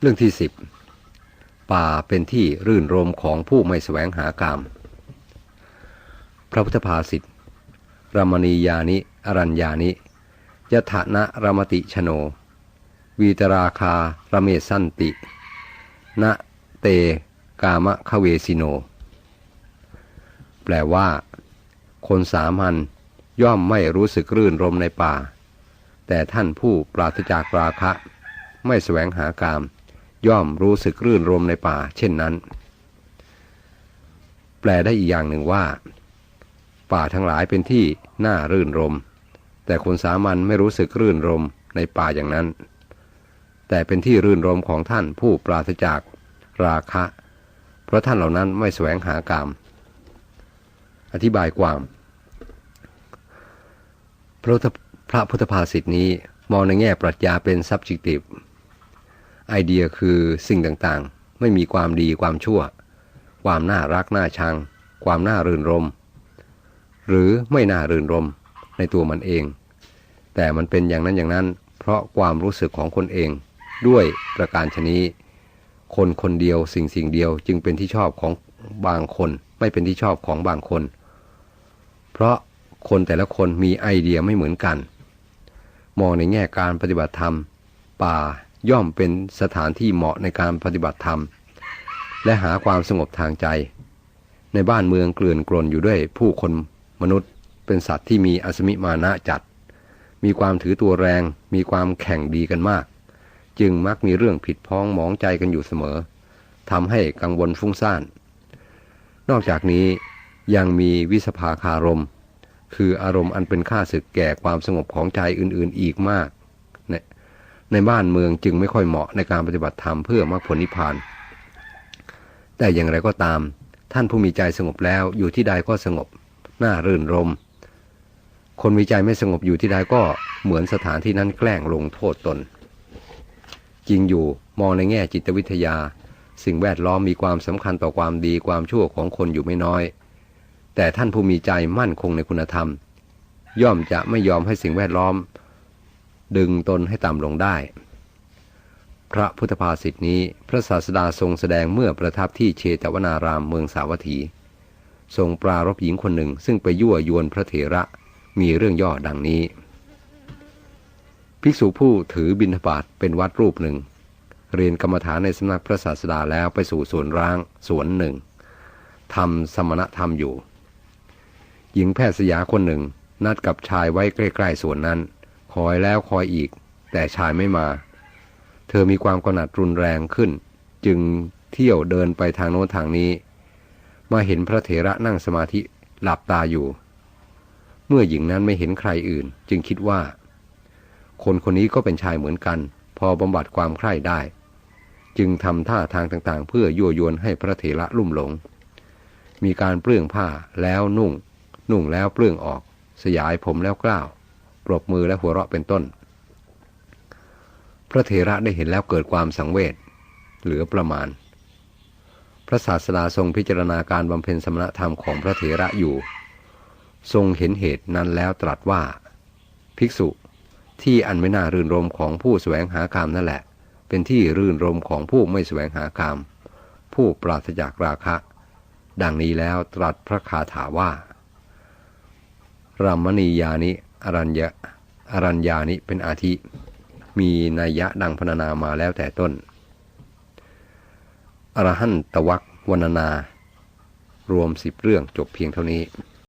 เรื่องที่สิบป่าเป็นที่รื่นรมของผู้ไม่แสวงหากาม พระพุทธภาษิตรามณียานิ อรัญญานิยถานะรมติชโน วีตราคาระเมสันติณเตกามะคะเวสิโน แปลว่า คนสามัญย่อมไม่รู้สึกรื่นรมในป่า แต่ท่านผู้ปราศจากราคะ ไม่แสวงหากาม ย่อมรู้สึกรื่นรมในป่า เช่นนั้น แปลได้อีกอย่างหนึ่งว่า ป่าทั้งหลายเป็นที่น่ารื่นรม แต่คนสามัญไม่รู้สึกรื่นรมในป่าอย่างนั้น แต่เป็นที่รื่นรมของท่านผู้ปราศจากราคะ เพราะท่านเหล่านั้นไม่แสวงหากาม อธิบายความ พระพุทธภาษิตนี้มองในแง่ปรัชญาเป็น subjective ไอเดียคือสิ่งต่างๆ ไม่มีความดีความชั่ว ความน่ารักน่าชัง ความน่ารื่นรม หรือไม่น่ารื่นรมในตัวมันเอง แต่มันเป็นอย่างนั้นอย่างนั้น เพราะความรู้สึกของคนเอง ด้วยประการชนี้ คนคนเดียวสิ่งสิ่งเดียวจึงเป็นที่ชอบของบางคน ไม่เป็นที่ชอบของบางคน เพราะคนแต่ละคนมีไอเดียไม่เหมือนกัน มองในแง่การปฏิบัติธรรม ป่า ย่อมเป็นสถานที่เหมาะในการปฏิบัติธรรม และหาความสงบทางใจ ในบ้านเมืองเกลื่อนกลนอยู่ด้วยผู้คนมนุษย์เป็นสัตว์ที่มีอสมิมานะจัด มีความถือตัวแรง มีความแข่งดีกันมาก จึงมักมีเรื่องผิดพ้องหมองใจกันอยู่เสมอทำให้กังวลฟุ้งซ่าน นอกจากนี้ยังมีวิสภาคารม คืออารมณ์อันเป็นค่าศึกแก่ความสงบของใจอื่นๆอีกมาก ในบ้านเมืองจึงไม่ค่อยเหมาะในการปฏิบัติธรรมเพื่อมรรคผลนิพพาน แต่อย่างไรก็ตาม ท่านผู้มีใจสงบแล้วอยู่ที่ใดก็สงบน่ารื่นรม คนมีใจไม่สงบอยู่ที่ใดก็เหมือนสถานที่นั้นแกล้งลงโทษตน จริงอยู่มองในแง่จิตวิทยา สิ่งแวดล้อมมีความสำคัญต่อความดีความชั่วของคนอยู่ไม่น้อย แต่ท่านผู้มีใจมั่นคงในคุณธรรม ย่อมจะไม่ยอมให้สิ่งแวดล้อม ดึงตนให้ต่ำลงได้ พระพุทธภาษิตนี้พระศาสดาทรงแสดงเมื่อประทับที่เชตวนารามเมืองสาวัตถี ทรงปรารบหญิงคนหนึ่งซึ่งไปยั่วยวนพระเถระมีเรื่องย่อดังนี้ ภิกษุผู้ถือบิณฑบาตเป็นวัดรูปหนึ่ง เรียนกรรมฐานในสำนักพระศาสดาแล้วไปสู่สวนร้างสวนหนึ่งทำสมณธรรมอยู่ หญิงแพทย์สยาคนหนึ่งนัดกับชายไว้ใกล้ ๆสวนนั้น คอยแล้วคอยอีก แต่ชายไม่มา เธอมีความกหนัดรุนแรงขึ้น จึงเที่ยวเดินไปทางโน้นทางนี้ มาเห็นพระเถระนั่งสมาธิหลับตาอยู่ เมื่อหญิงนั้นไม่เห็นใครอื่น จึงคิดว่า คนคนนี้ก็เป็นชายเหมือนกัน พอบำบัดความใคร่ได้ จึงทำท่าทางต่างๆ เพื่อยั่วยวนให้พระเถระลุ่มหลง มีการเปลื้องผ้าแล้วนุ่ง นุ่งแล้วเปลื้องออก สยายผมแล้วกล้าว ปรบมือและหัวเราะเป็นต้น พระเถระได้เห็นแล้วเกิดความสังเวชเหลือประมาณ พระศาสดาทรงพิจารณาการบำเพ็ญสมณธรรมของพระเถระอยู่ ทรงเห็นเหตุนั้นแล้วตรัสว่า ภิกษุที่อันไม่น่ารื่นรมของผู้แสวงหากามนั่นแหละ เป็นที่รื่นรมของผู้ไม่แสวงหากาม ผู้ปราศจากราคะ ดังนี้แล้วตรัสพระคาถาว่ารัมณียานิ อรัญญาอรัญญานิเป็นอาทิ มีนัยยะดังพรรณนามาแล้วแต่ต้น อรหันตวักวรรณนา รวมสิบเรื่องจบเพียงเท่านี้